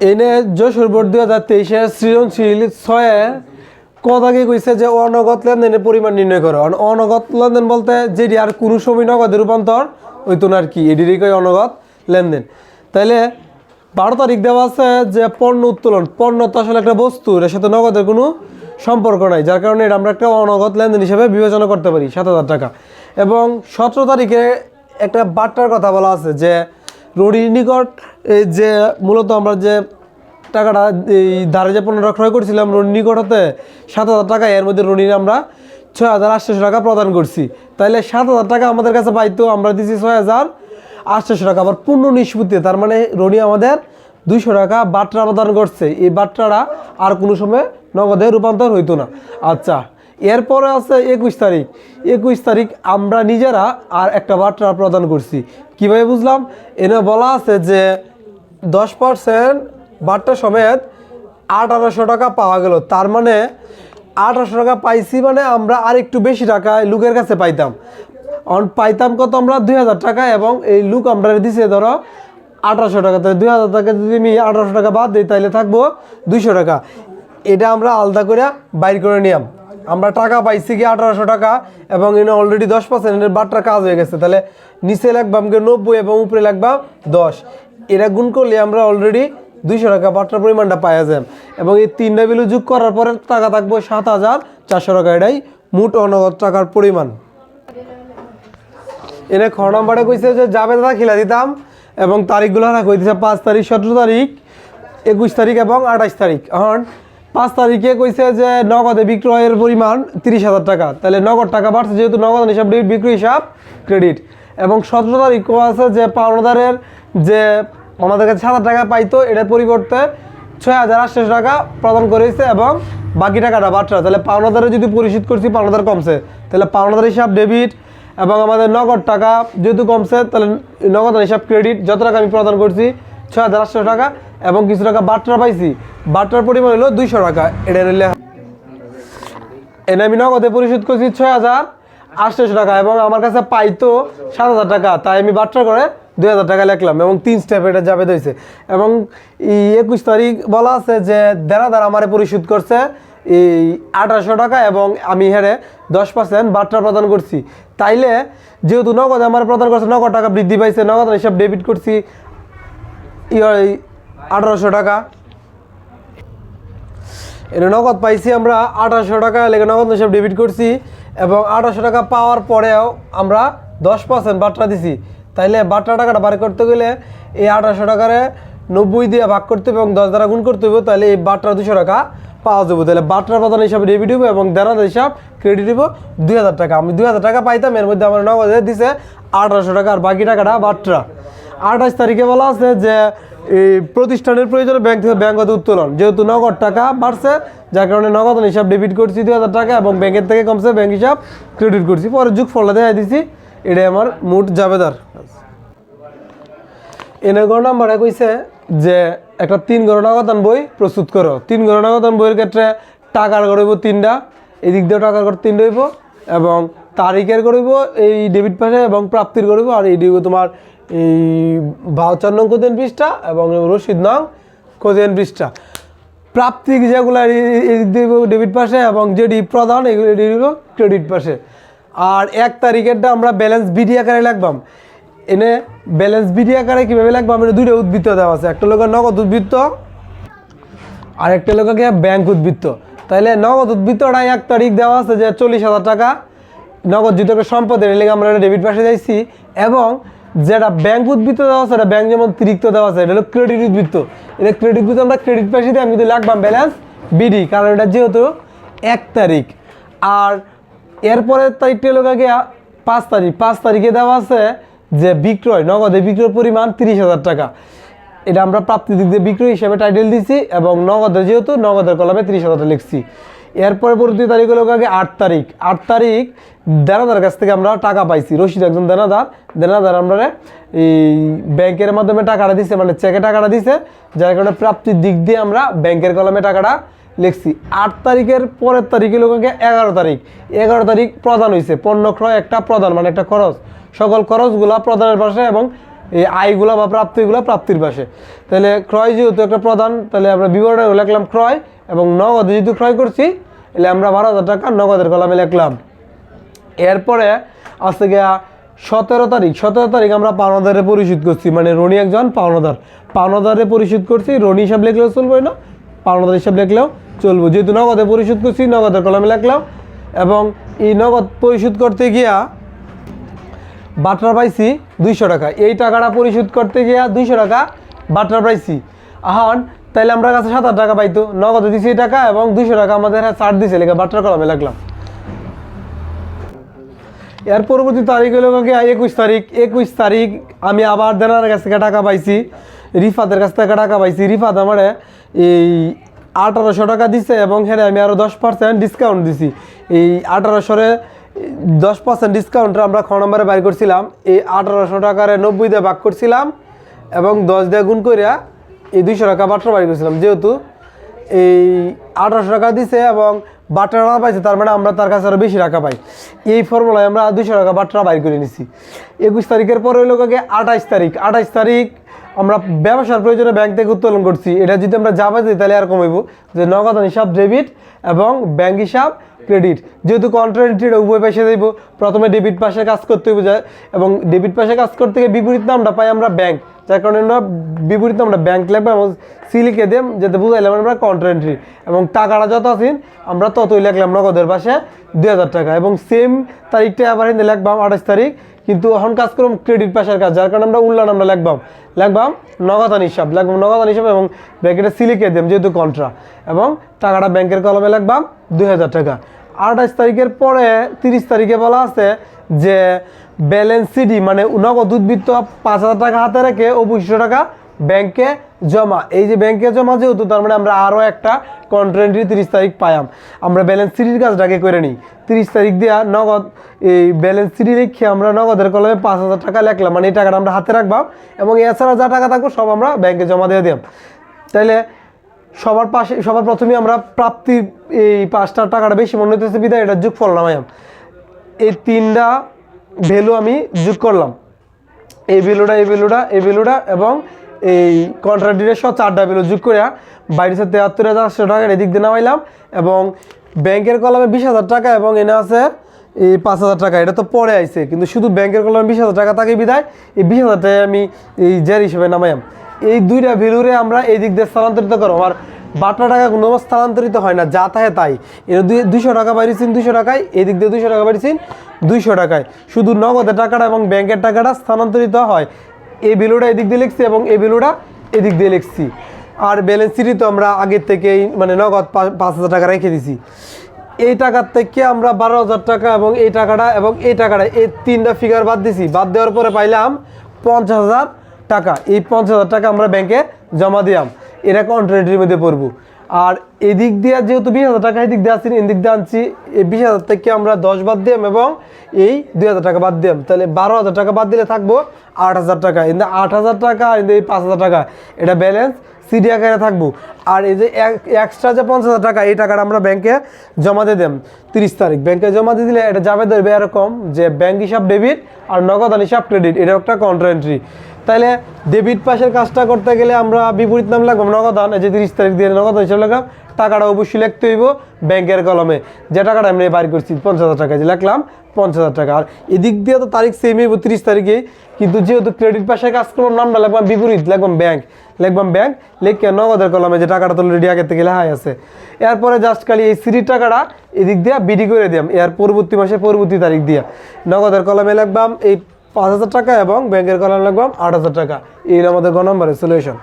এনে যশোর বোর্ড দুই হাজার তেইশে সৃজনশীল ছয়ে কথাকে কইছে যে অনগত লেনদেনের পরিমাণ নির্ণয় করো। অনগত লেনদেন বলতে যেটি আর কোনো সময় নগদে রূপান্তর হইতো না আর কি, এটিরই কই অনগত লেনদেন। তাইলে বারো তারিখ দেওয়া আছে যে পণ্য উত্তোলন। পণ্য তো আসলে একটা বস্তু, এর সাথে নগদের কোনো সম্পর্ক নাই, যার কারণে এটা আমরা একটা অনগত লেনদেন হিসেবে বিবেচনা করতে পারি, সাত হাজার টাকা। এবং সতেরো তারিখে একটা বার্তার কথা বলা আছে যে রুডির নিকট যে মূলত আমরা যে টাকাটা এই ধারে যে পণ্যটা ক্রয় করছিলাম রুডির নিকট হতে সাত হাজার টাকা, এর মধ্যে রুডির আমরা ছয় হাজার আটশোশো টাকা প্রদান করছি। তাহলে সাত হাজার টাকা আমাদের কাছে পাইতো, আমরা দিছি ছয় হাজার আটশোশো টাকা। আবার পূর্ণ নিষ্পত্তি, তার মানে রনি আমাদের দুইশো টাকা বাট্রা প্রদান করছে। এই বাট্রাটা আর কোনো সময় নগদে রূপান্তর হইতো না। আচ্ছা এরপরে আছে একুশ তারিখ। একুশ তারিখ আমরা নিজেরা আর একটা বার্তা প্রদান করছি। কীভাবে বুঝলাম? এনে বলা আছে যে দশ পার্সেন্ট বার্তা সমেত আঠারোশো টাকা পাওয়া গেল। তার মানে আঠারোশো টাকা পাইছি মানে আমরা আর একটু বেশি টাকা লোকের কাছে পাইতাম। অন পাইতাম কত আমরা? দুই হাজার টাকা এবং এই লুক আমরা দিছে ধরো আঠারোশো টাকা। তাহলে দুই হাজার টাকা যদি আমি আঠারোশো টাকা বাদ দিই, তাহলে থাকব দুইশো টাকা। এটা আমরা আলাদা করে বাইর করে নিলাম আমরা টাকা পাইছি কি আঠারোশো টাকা এবং এনে অলরেডি দশ পার্সেন্ট পার্সেন্টের বাট্টার কাজ হয়ে গেছে। তাহলে নিচে লাগবাম কে নব্বই এবং উপরে লাগবাম দশ। এটা গুণ করলে আমরা অলরেডি দুইশো টাকা বাট্টার পরিমাণটা পাওয়া যায় এবং এই তিনটা বিলু যোগ করার পরে টাকা থাকব সাত হাজার চারশো টাকা। এটাই মোট অনগদ টাকার পরিমাণ। এনে খ নম্বরে কইছে যে যাবে দাদা খেলা দিতাম এবং তারিখগুলো না কই পাঁচ তারিখ, সতেরো তারিখ, একুশ তারিখ এবং আঠাশ তারিখ। এখন পাঁচ তারিখে কইছে যে নগদে বিক্রয়ের পরিমাণ তিরিশ হাজার টাকা। তাহলে নগদ টাকা বাড়ছে যেহেতু নগদ হিসাব, ডেবিট বিক্রি হিসাব, ক্রেডিট। এবং সতেরো তারিখ আছে যে পাওনাদারের যে আমাদের কাছে সাত হাজার টাকা পাইতো, এটার পরিবর্তে ছয় হাজার আটশো টাকা প্রদান করেছে এবং বাকি টাকাটা বাটরা তাহলে পাওনাদারে যদি পরিশোধ করছি, পাওনাদার কমছে। তাহলে পাওনাদার হিসাব, ডেবিট এবং আমাদের নগদ টাকা যেহেতু কমছে, তাহলে নগদ হিসাব, ক্রেডিট যত টাকা আমি প্রদান করছি ছয় হাজার আটশো টাকা এবং কিছু টাকা বাটরা পাইছি। বাটরার পরিমাণ হলো দুইশো টাকা। এটা নিলে এনে আমি নগদে পরিশোধ করছি ছয় হাজার আটশোশো টাকা এবং আমার কাছে পাইতো সাত হাজার টাকা। তাই আমি বাট্রা করে দুই হাজার টাকা লিখলাম এবং তিন স্টেপ এটা যাবে দিয়েছে এবং একুশ তারিখ বলা আছে যে দেনাদার আমারে পরিশোধ করছে এই আঠারোশো টাকা এবং আমি হেরে দশ পার্সেন্ট বাট্রা প্রদান করছি। তাইলে যেহেতু নগদ আমার প্রদান করছে, নগদ টাকা বৃদ্ধি পাইছে নগদ হিসাব ডেবিট করছি। আঠারোশো টাকা। এটা নগদ পাইছি আমরা আঠারোশো টাকা, লেগে নগদ হিসাব ডেবিট করছি এবং আঠারোশো টাকা পাওয়ার পরেও আমরা দশ পার্সেন্ট বাট্রা দিছি। তাইলে বাট্রা টাকাটা বার করতে গেলে এই আঠারোশো টাকারে নব্বই দিয়ে ভাগ করতে হবে এবং দশ দ্বারা গুণ করতে হবে তাহলে এই বাট্রা দুশো টাকা পাওয়া যাবে। তাহলে বাট্রা প্রধান হিসাবে ডেবিট হইব এবং দেনাদার হিসাব ক্রেডিট হইব দুই হাজার টাকা। আমি দুই হাজার টাকা পাইতাম, এর মধ্যে আমার নগদে দিছে আঠারোশো টাকা, আর বাকি টাকাটা বাট্রা আঠাশ তারিখে বলা আছে যে এই প্রতিষ্ঠানের প্রয়োজনে ব্যাংক থেকে ব্যাংক হতে উত্তোলন যেহেতু নগদ টাকা বাড়ছে, যার কারণে নগদ হিসাব ডেবিট করছি দুই হাজার টাকা এবং ব্যাংকের থেকে কমছে ব্যাংক হিসাব ক্রেডিট করছি। পরে যুগ ফলটা দেখা দিছি, এটাই আমার মোট জাবেদার এনে গড় নাম্বারে কইছে যে একটা তিন গড় নগদান বই প্রস্তুত করো। তিন গড় নগদান বইয়ের ক্ষেত্রে টাকার গড়ইব তিনটা, এদিক দিয়ে টাকার গড় তিনটা হইব এবং তারিখের গড়ইব এই ডেবিট পাশে এবং প্রাপ্তির গড়ইব আর এই তোমার এই ভাউচার নং কোদিন পৃষ্ঠা এবং রশিদ নং কোদিন পৃষ্ঠা। প্রাপ্তিক যেগুলো ডেবিট পাশে এবং যেটি প্রধান, এগুলো ক্রেডিট পাশে। আর এক তারিখেরটা আমরা ব্যালেন্স বিডি আকারে লাগবাম। এনে ব্যালেন্স বিডি আকারে কীভাবে লাগবাম? এটা দুইটা উদ্বৃত্ত দেওয়া আছে। একটা লোকের নগদ উদ্বৃত্ত, আর একটা লোককে ব্যাংক উদ্বৃত্ত। তাহলে নগদ উদ্বৃত্তটা এক তারিখ দেওয়া আছে যে চল্লিশ হাজার টাকা নগদ একটা সম্পদের লেগে আমরা ডেবিট পাশে যাইছি। এবং যেটা ব্যাংক উদ্বৃত্ত দেওয়া আছে এটা ব্যাংক যেমন অতিরিক্ত দেওয়া আছে, এটা হলো ক্রেডিট উদ্বৃত্ত। এটা ক্রেডিট উদ্বৃত্ত আমরা ক্রেডিট পাশে দিয়ে আমি কিন্তু লাগবাম ব্যালেন্স বিডি কারণ এটা যেহেতু এক তারিখ। আর এরপরের তারিখটা হলো গিয়া পাঁচ তারিখ। পাঁচ তারিখে দেওয়া আছে যে বিক্রয়, নগদে বিক্রয় পরিমাণ তিরিশ হাজার টাকা। এটা আমরা প্রাপ্তি দিক দিয়ে বিক্রয় হিসেবে টাইটেল দিছি এবং নগদে যেহেতু নগদের কলমে তিরিশ হাজার টাকা লিখছি। এর পরবর্তী তারিখ হলো আগে আট তারিখ। আট তারিখ দেনাদার কাছ থেকে আমরা টাকা পাইছি। রশিদ একজন দেনাদার। দেনাদার আমরা এই ব্যাংকের মাধ্যমে টাকাটা দিছে মানে চেকে টাকাটা দিছে, যার কারণে প্রাপ্তির দিক দিয়ে আমরা ব্যাংকের কলমে টাকাটা লিখছি। আট তারিখের পরের তারিখে আগে এগারো তারিখ। এগারো তারিখ প্রদান হয়েছে পণ্য ক্রয় একটা প্রদান মানে একটা খরচ। সকল খরচগুলা প্রদানের পাশে এবং এই আয়গুলা বা প্রাপ্তিগুলা প্রাপ্তির পাশে। তাহলে ক্রয় যেহেতু একটা প্রধান তাহলে আমরা বিবরণে লিখলাম ক্রয় এবং নগদে যেহেতু ক্রয় করছি তাহলে আমরা বারো হাজার টাকা নগদের কলামে লিখলাম। এরপরে আজ গিয়া সতেরো তারিখ। সতেরো তারিখ আমরা পাওনাদারে পরিশোধ করছি। মানে রনি একজন পাওনাদার। পাওনাদারে পরিশোধ করছি, রনি হিসাব লিখলেও চলবে না, পাওনাদার হিসাব লিখলেও চলবো। যেহেতু নগদে পরিশোধ করছি, নগদের কলমে লিখলাম এবং এই নগদ পরিশোধ করতে গিয়া বাটরা পাইছি দুইশো টাকা। এই টাকাটা পরিশোধ করতে গিয়া দুইশো টাকা বাটরা পাইছি। এখন তাইলে আমরা কাছে সাত হাজার টাকা পাইতো। নগদ দিছি টাকা এবং দুইশো টাকা আমাদের চার দিছে, লেগে বাটরা কলমে লাগলাম। এর পরবর্তী তারিখ হলো একুশ তারিখ। একুশ তারিখ আমি আবার দেনার কাছ থেকে টাকা পাইছি, রিফাতের কাছ থেকে টাকা পাইছি। রিফাত আমার এই আঠারোশো টাকা দিছে এবং হ্যাঁ আমি আরও দশ পার্সেন্ট ডিসকাউন্ট দিছি। এই আঠারোশোরে দশ পার্সেন্ট ডিসকাউন্টটা আমরা খ নম্বরে বাইর করছিলাম। এই আঠারোশো টাকারে নব্বই দিয়ে ভাগ করছিলাম এবং দশ দিয়ে গুণ করিয়া এই দুইশো টাকা বাট্রা বাইর করেছিলাম যেহেতু এই আঠারোশো টাকা দিছে এবং বাট্রা টাকা পাইছে, তার মানে আমরা তার কাছে আরও বেশি টাকা পাই। এই ফর্মুলায় আমরা দুশো টাকা বাট্রা বাইর করে নিছি। একুশ তারিখের পরে হইল কাকে আঠাইশ তারিখ। আঠাইশ তারিখ আমরা ব্যবসার প্রয়োজনে ব্যাংক থেকে উত্তোলন করছি। এটা যদি আমরা যাবা দিই, তাহলে আর কমাইব। যে নগদ হিসাব ডেবিট এবং ব্যাংক হিসাব ক্রেডিট যেহেতু কন্ট্রাক্টেড উভয় পাশে দেব প্রথমে ডেবিট পাশে কাজ করতে হবে এবং ডেবিট পাশে কাজ করতে গিয়ে বিপরীত নামটা পাই আমরা ব্যাংক যার কারণে আমরা বিপরীত আমরা ব্যাংক লিখব এবং সিলিকে দেম যাতে বুঝাইলাম আমরা কন্ট্রাক্টরি এবং টাকাটা যত আছেন আমরা ততই লিখলাম নগদের পাশে দুই হাজার টাকা। এবং সেম তারিখটা আবার হিন্দে লিখবাম, আঠাশ তারিখ। কিন্তু এখন কাজ করব ক্রেডিট পাশের কাজ, যার কারণে আমরা উল্লান আমরা লিখবাম। লিখবাম নগদান হিসাব, লিখবাম নগদান হিসাব এবং ব্যাংকেটা সিলিকে দেম যেহেতু কন্ট্রা এবং টাকাটা ব্যাংকের কলমে লিখবাম দুই হাজার টাকা। আঠাশ তারিখের পরে তিরিশ তারিখে বলা আছে যে ব্যালেন্স সিডি মানে নগদ উদ্বৃত্ত পাঁচ হাজার টাকা হাতে রেখে পঁচিশশো টাকা ব্যাংকে জমা। এই যে ব্যাংকে জমা যেহেতু, তার মানে আমরা আরও একটা কন্ট্রেন্টরি তিরিশ তারিখ পাইম আমরা ব্যালেন্স সিডির কাজটাকে করে নিই। তিরিশ তারিখ দেওয়া নগদ, এই ব্যালেন্স সিডি লিখে আমরা নগদের কলমে পাঁচ হাজার টাকা লেখলাম। মানে এই টাকাটা আমরা হাতে রাখবাম এবং এছাড়া যা টাকা থাকব সব আমরা ব্যাংকে জমা দিয়ে দিলাম তাইলে সবার পাশে, সবার প্রথমে আমরা প্রাপ্তির এই পাঁচটা টাকাটা বেশি মনে হইতেছে বিদায়, এটা যোগফল নামাইম এই তিনটা ভ্যালু আমি যোগ করলাম। এই ভ্যালুটা এই ভ্যালুটা এই ভ্যালুটা এবং এই কন্ট্রাক্টের সব চারটা ভ্যালু যোগ করে বাইরেছে তেহাত্তর হাজার আটশো টাকার এদিক দিয়ে নামাইলাম এবং ব্যাংকের কলমে বিশ হাজার টাকা এবং এনে আছে এই পাঁচ হাজার টাকা। এটা তো পরে আইছে, কিন্তু শুধু ব্যাংকের কলমে বিশ হাজার টাকা থাকে বিদায়, এই বিশ হাজার টাকা আমি এই জের হিসেবে নামাইলাম। এই দুইটা ভ্যালুরে আমরা এই দিক দিয়ে স্থানান্তরিত করো আমার বাটা টাকা কোনো স্থানান্তরিত হয় না, যা থাকে তাই। এটা দুই দুইশো টাকা বাড়িয়েছেন দুইশো টাকায় এই দিক দিয়ে দুইশো টাকা বাড়িয়েছেন দুইশো টাকায়। শুধু নগদের টাকাটা এবং ব্যাংকের টাকাটা স্থানান্তরিত হয়। এই বিলুটা এদিক দিয়ে লিখছি এবং এই বিলুটা এদিক দিয়ে লিখছি। আর ব্যালেন্স সিটি তো আমরা আগের থেকেই মানে নগদ পাঁচ হাজার টাকা রেখে দিছি। এই টাকার থেকে আমরা বারো হাজার টাকা এবং এই টাকাটা এবং এই টাকাটা, এই তিনটা ফিগার বাদ দিছি। বাদ দেওয়ার পরে পাইলাম পঞ্চাশ হাজার টাকা। এই পঞ্চাশ হাজার টাকা আমরা ব্যাংকে জমা দিলাম। এটা কন্ট্রাক্টের মধ্যে পড়ব? আর এদিক দিয়ে যেহেতু বিশ হাজার টাকা এদিক দিয়ে আসছি এদিক দিয়ে আনছি, এই বিশ হাজার থেকে আমরা দশ বাদ দিলাম এবং এই দুই হাজার টাকা বাদ দিলাম তাহলে বারো হাজার টাকা বাদ দিলে থাকব আট হাজার টাকা। এই আট হাজার টাকা আর এই পাঁচ হাজার টাকা, এটা ব্যালেন্স সিডি আকারে থাকব। আর এই যে এক্সট্রা যে পঞ্চাশ হাজার টাকা, এই টাকাটা আমরা ব্যাংকে জমা দিয়ে দেন তিরিশ তারিখ। ব্যাংকে জমা দিয়ে দিলে এটা যাবে ধরবে এরকম যে ব্যাংক হিসাব ডেবিট আর নগদান হিসাব ক্রেডিট এটা একটা কন্ট্রান্ট্রি তাহলে ডেবিট পাশের কাজটা করতে গেলে আমরা বিপরীত নাম লাগবো নগদান এই যে তিরিশ তারিখ দিয়ে নগদান হিসাব লাগাম টাকাটা অবশ্যই লিখতে হইব ব্যাংকের কলমে। যে টাকাটা আমি বাইর করছি, পঞ্চাশ হাজার টাকা যে লিখলাম, পঞ্চাশ হাজার টাকা। আর এদিক দিয়ে তো তারিখ সেমই তিরিশ তারিখে। কিন্তু যেহেতু ক্রেডিট পাশে কাজ করলাম নামটা লিখলাম বিপরীত লিখবাম ব্যাংক লিখবাম ব্যাংক লিখে নগদের কলমে যে টাকাটা তো অলরেডি আগে থেকে লেখাই আছে। এরপরে জাস্ট খালি এই সিরির টাকাটা এদিক দিয়ে বিডি করে দিলাম, এর পরবর্তী মাসে পরবর্তী তারিখ দিয়া। নগদের কলমে লিখবাম এই পাঁচ হাজার টাকা এবং ব্যাংকের কলমে লিখবাম আট হাজার টাকা। এই আমাদের গ নম্বরের সলিউশন